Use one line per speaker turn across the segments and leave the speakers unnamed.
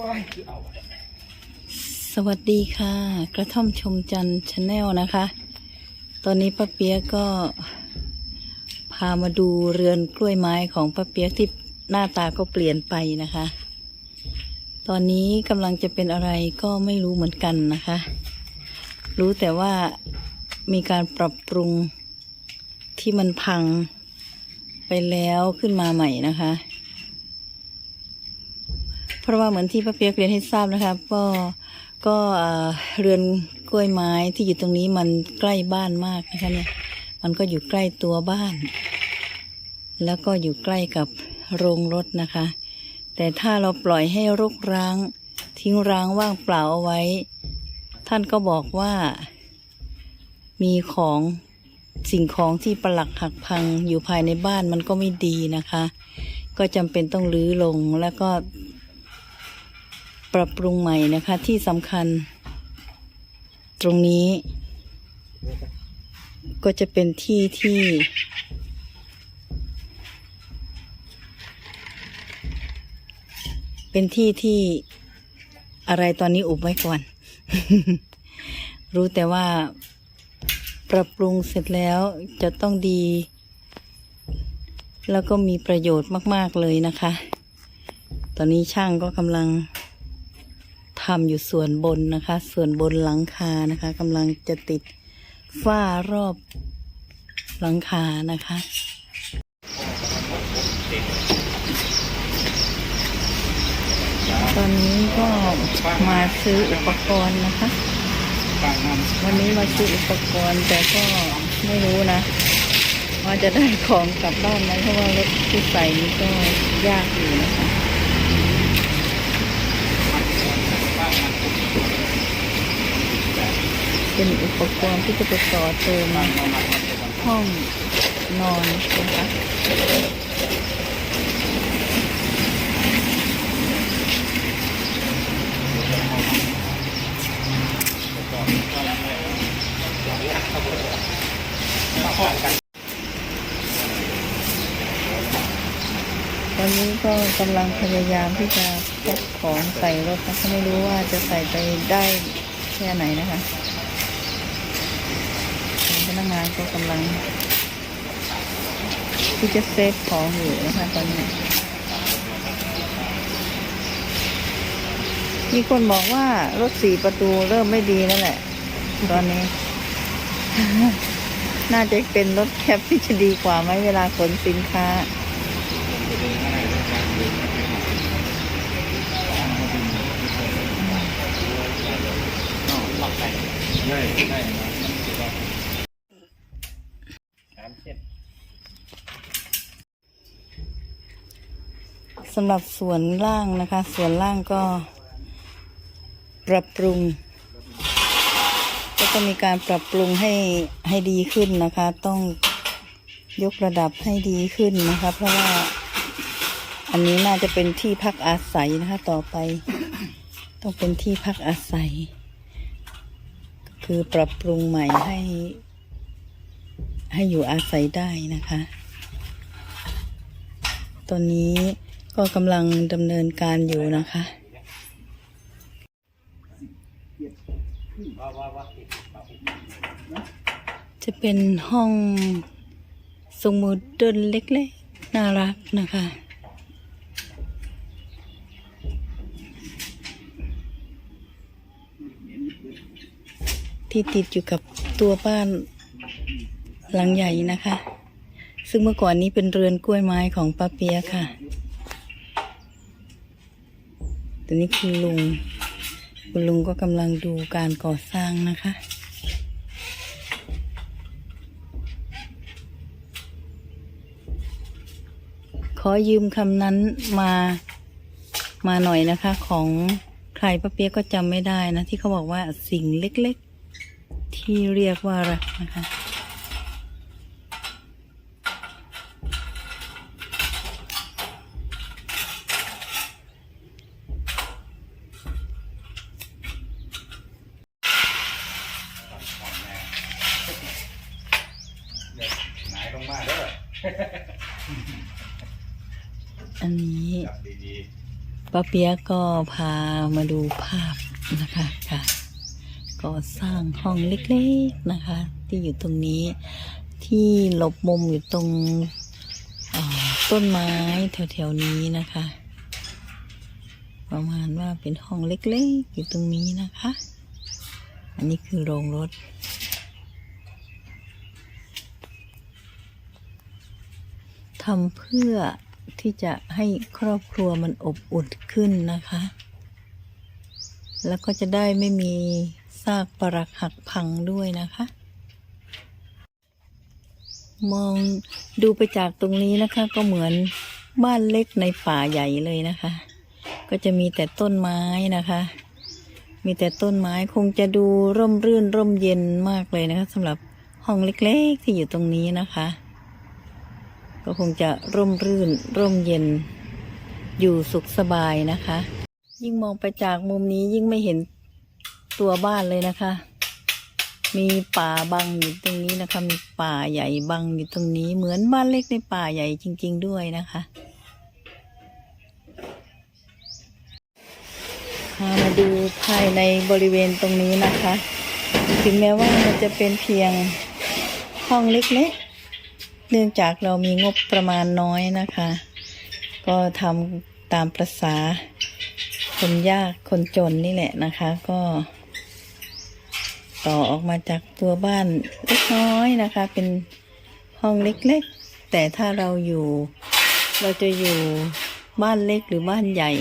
ว้ายคือเอา
สวัสดีค่ะ กระท่อมชมจันทร์ชาแนลนะคะ ตอนนี้ป้าเปียกก็ พามาดูเรือนกล้วยไม้ของป้าเปียกที่หน้าตาก็เปลี่ยนไปนะคะ ตอนนี้กำลังจะเป็นอะไรก็ไม่รู้เหมือนกันนะคะ รู้แต่ว่ามีการปรับปรุงที่มันพังไปแล้วขึ้นมาใหม่นะคะ เพราะว่าเหมือนที่ป้าเปียกเรียนให้ทราบนะคะก็ก็เรือนกล้วยไม้ที่อยู่ตรงนี้มันใกล้บ้านมากนะคะเนี่ยมันก็อยู่ใกล้ตัวบ้าน แล้วก็อยู่ใกล้กับโรงรถนะคะ แต่ถ้าเราปล่อยให้รกร้าง ทิ้งร้างว่างเปล่าเอาไว้ ท่านก็บอกว่า มีของสิ่งของที่ประหลักหักพังอยู่ภายในบ้านมันก็ไม่ดีนะคะ ก็จำเป็นต้องรื้อลงแล้วก็ ปรับปรุงใหม่นะคะที่สำคัญ ตรงนี้ ก็จะเป็นที่ที่ เป็นที่ที่อะไรตอนนี้อุบไว้ก่อน รู้แต่ว่าปรับปรุงเสร็จแล้วจะต้องดี แล้วก็มีประโยชน์มาก ๆ เลยนะคะ ตอนนี้ช่างก็กำลัง ทำอยู่ส่วนบนนะคะ ส่วนบนหลังคานะคะกำลังจะติดฝ้ารอบหลังคานะคะตอนนี้ก็มาซื้ออุปกรณ์นะคะ วันนี้มาซื้ออุปกรณ์แต่ก็ไม่รู้นะ ว่าจะได้ของกลับบ้านไหมเพราะว่ารถที่ใส่นี้ก็ยากอยู่นะคะ เป็นอุปกรณ์ที่จะไปต่อเติม
ห้อง
นอนนะคะตอนนี้ก็กำลังพยายามที่จะแพ็คของใส่รถนะคะไม่รู้ว่าจะใส่ไปได้แค่ไหนนะคะักงานก็กำลังที่จะเซฟของอยู่นะคะตอนนี้ มีคนบอกว่ารถสี่ประตูเริ่มไม่ดีแล้วแหละ ตอนนี้ น่าจะเป็นรถแคปที่จะดีกว่าไหมเวลาขนสินค้า
ใช่ใช่นะสามเจ็ด
สำหรับส่วนล่างนะคะ ส่วนล่างก็ ปรับปรุง ก็ต้องมีการปรับปรุงให้ให้ดีขึ้นนะคะ ต้องยกระดับให้ดีขึ้นนะคะ เพราะว่าอันนี้น่าจะเป็นที่พักอาศัยนะคะ ต่อไป ต้องเป็นที่พักอาศัย คือปรับปรุงใหม่ให้ ให้อยู่อาศัยได้นะคะ ตอนนี้ ก็กำลังดำเนินการอยู่นะคะจะเป็นห้องสมุดเดินเล็กๆ น่ารักนะคะ ที่ติดอยู่กับตัวบ้านหลังใหญ่นะคะ ซึ่งเมื่อก่อนนี้เป็นเรือนกล้วยไม้ของป้าเปียค่ะ ตัวนี้คุณลุง คุณลุงก็กำลังดูการก่อสร้างนะคะ ขอยืมคำนั้นมามาหน่อยนะคะ ของใครป้าเปียกก็จำไม่ได้นะ ที่เขาบอกว่าสิ่งเล็กๆ ที่เรียกว่ารักนะคะ
หงายลงมาเด้ อ
อันนี้
จับดี
ป้าเปียกก็พามาดูภาพนะคะค่ะก่อสร้างห้องเล็กๆนะคะ ที่อยู่ตรงนี้ที่หลบมุมอยู่ตรงเอ่อต้นไม้แถวๆนี้นะคะ ประมาณว่าเป็นห้องเล็กๆอยู่ตรงนี้นะคะ อันนี้คือโรงรถ ทำเพื่อที่จะให้ครอบครัวมันอบอุ่นขึ้นนะคะ แล้วก็จะได้ไม่มีซากปรักหักพังด้วยนะคะ มองดูไปจากตรงนี้นะคะ ก็เหมือนบ้านเล็กในป่าใหญ่เลยนะคะ ก็จะมีแต่ต้นไม้นะคะ มีแต่ต้นไม้คงจะดูร่มรื่นร่มเย็นมากเลยนะคะสำหรับห้องเล็กๆที่อยู่ตรงนี้นะคะ ก็คงจะร่มรื่น ร่มเย็น อยู่สุขสบายนะคะ ยิ่งมองไปจากมุมนี้ยิ่งไม่เห็นตัวบ้านเลยนะคะ มีป่าบังอยู่ตรงนี้นะคะ มีป่าใหญ่บังอยู่ตรงนี้ เหมือนบ้านเล็กในป่าใหญ่จริง ๆ ด้วยนะคะพามาดูภายในบริเวณตรงนี้นะคะ ถึงแม้ว่ามันจะเป็นเพียงห้องเล็กๆ เนื่องจากเรามีงบประมาณน้อยนะคะ ก็ทำตามประษาคนยากคนจนนี่แหละนะคะ ก็ ต่อออกมาจากตัวบ้านเล็กน้อยนะคะ เป็นห้องเล็กๆ แต่ถ้าเราอยู่ เราจะอยู่บ้านเล็กหรือบ้านใหญ่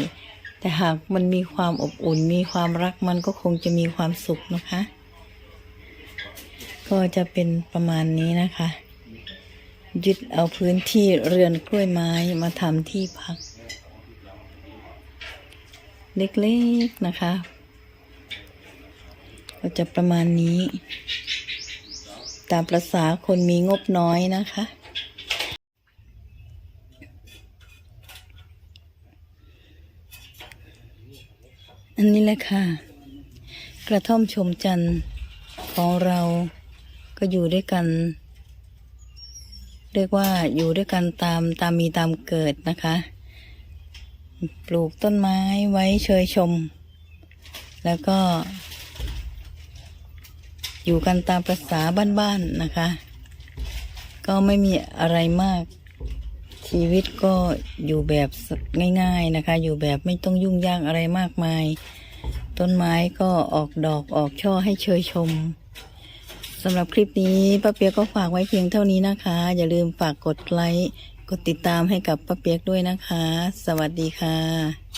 แต่หากมันมีความอบอุ่น มีความรักมันก็คงจะมีความสุขนะคะ ก็จะเป็นประมาณนี้นะคะ ยึดเอาพื้นที่เรือนกล้วยไม้มาทำที่พัก เล็กๆนะคะ ก็จะประมาณนี้ ตามประษาคนมีงบน้อยนะคะ อันนี้แหละค่ะ กระท่อมชมจันทร์ของเราก็อยู่ด้วยกัน เรียกว่าอยู่ด้วยกันตามตามมีตามเกิดนะคะ ปลูกต้นไม้ไว้เชยชม แล้วก็ อยู่กันตามประษาบ้านๆนะคะ ก็ไม่มีอะไรมาก ชีวิตก็อยู่แบบง่ายๆนะคะ อยู่แบบไม่ต้องยุ่งยากอะไรมากมาย ต้นไม้ก็ออกดอกออกช่อให้เชยชม สำหรับคลิปนี้ป้าเปียกก็ฝากไว้เพียงเท่านี้นะคะ อย่าลืมฝากกดไลค์ กดติดตามให้กับป้าเปียกด้วยนะคะ สวัสดีค่ะ